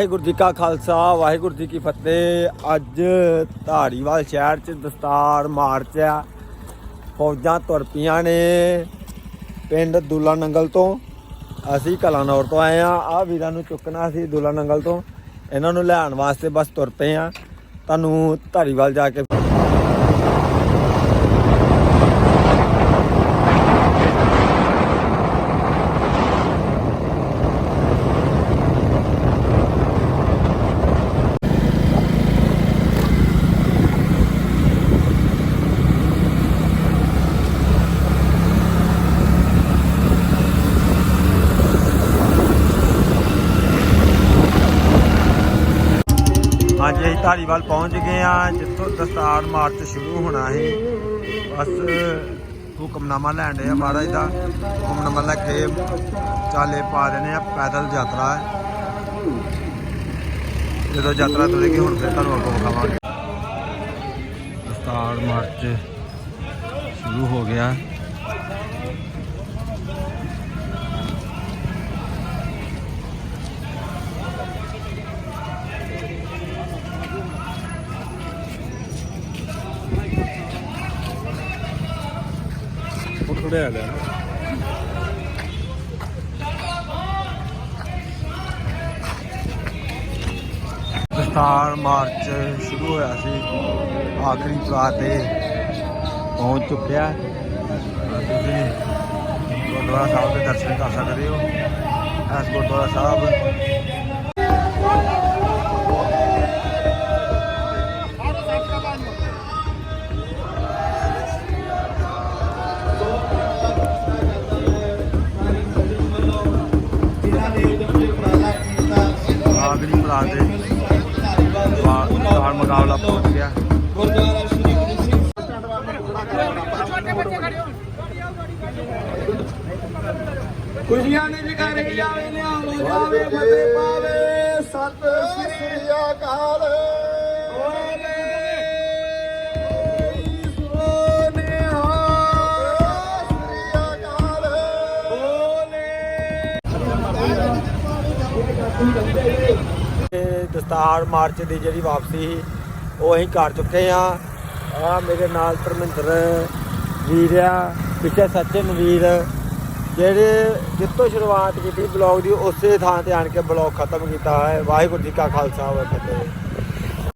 ਵਾਹਿਗੁਰੂ ਜੀ ਕਾ ਖਾਲਸਾ, ਵਾਹਿਗੁਰੂ ਜੀ ਕੀ ਫਤਿਹ। ਅੱਜ ਧਾਰੀਵਾਲ ਸ਼ਹਿਰ 'ਚ ਦਸਤਾਰ ਮਾਰਚ ਆ। ਫੌਜਾਂ ਤੁਰ ਪਈਆਂ ਨੇ ਪਿੰਡ ਦੁੱਲਾ ਨੰਗਲ ਤੋਂ। ਅਸੀਂ ਕਲਾਨੌਰ ਤੋਂ ਆਏ ਆ ਆ ਵੀਰਾਂ ਨੂੰ ਚੁੱਕਣਾ ਸੀ ਦੁੱਲਾ ਨੰਗਲ ਤੋਂ। ਇਹਨਾਂ ਨੂੰ ਲੈਣ ਵਾਸਤੇ ਬਸ ਤੁਰ ਪਏ ਆ ਤੁਹਾਨੂੰ ਧਾਰੀਵਾਲ ਜਾ ਕੇ ਹਾਂਜੀ ਅਸੀਂ ਧਾਰੀਵਾਲ ਪਹੁੰਚ ਗਏ ਆ ਜਿੱਥੋਂ ਦਸਤਾਰ ਮਾਰਚ ਸ਼ੁਰੂ ਹੋਣਾ ਹੈ ਬਸ ਹੁਕਮਨਾਮਾ ਲੈਣ ਦੇ ਆ ਮਹਾਰਾਜ ਦਾ। ਹੁਕਮਨਾਮਾ ਲੈ ਕੇ ਚਾਲੇ ਪਾ ਦੇਣੇ ਆ, ਪੈਦਲ ਯਾਤਰਾ ਹੈ। ਜਦੋਂ ਯਾਤਰਾ ਤੁਰੇਗੀ, ਹੁਣ ਫਿਰ ਤੁਹਾਨੂੰ ਅੱਗੋਂ ਵਿਖਾਵਾਂਗੇ। ਦਸਤਾਰ ਮਾਰਚ ਸ਼ੁਰੂ ਹੋ ਗਿਆ। ਥੋੜੇ ਲੈ ਦਸਤਾਰ ਮਾਰਚ ਸ਼ੁਰੂ ਹੋਇਆ ਸੀ। ਆਖਰੀ ਪੜਾਅ ਤੇ ਪਹੁੰਚ ਚੁੱਕਿਆ। ਤੁਸੀਂ ਗੁਰਦੁਆਰਾ ਸਾਹਿਬ ਦੇ ਦਰਸ਼ਨ ਕਰ ਸਕਦੇ ਹੋ। ਇਸ ਗੁਰਦੁਆਰਾ ਸਾਹਿਬ ਆਖਰੀ ਪੜਾਅ ਤੇ ਮੁਕਾਬਲਾ ਪਹੁੰਚ ਗਿਆ। ਖੁਸ਼ੀਆਂ ਦੀ ਜਗਾਰੀ ਜਾਵੇ ਲਿਆਵੋ ਜਾਵੇ ਫਤਿਹ ਪਾਵੇ। ਸਤਿ ਸ੍ਰੀ ਅਕਾਲ। ਓਲੇ ਸੋਨਿਹਾ ਦਸਤਾਰ ਮਾਰਚ ਦੀ ਜਿਹੜੀ ਵਾਪਸੀ ਸੀ, ਉਹ ਅਸੀਂ ਕਰ ਚੁੱਕੇ ਆ ਆ ਮੇਰੇ ਨਾਲ ਧਰਮਿੰਦਰ ਵੀਰ ਆ, ਪਿੱਛੇ ਸਚਿਨ ਵੀਰ, ਜਿਹੜੇ ਜਿੱਤੋਂ ਸ਼ੁਰੂਆਤ ਕੀਤੀ ਬਲੌਗ ਦੀ, ਉਸੇ ਥਾਂ ਤੇ ਆਣ ਕੇ ਬਲੌਗ ਖਤਮ ਕੀਤਾ ਹੈ। ਵਾਹਿਗੁਰੂ ਜੀ ਕਾ ਖਾਲਸਾ, ਵਾਹਿਗੁਰੂ ਜੀ ਫਤਿਹ।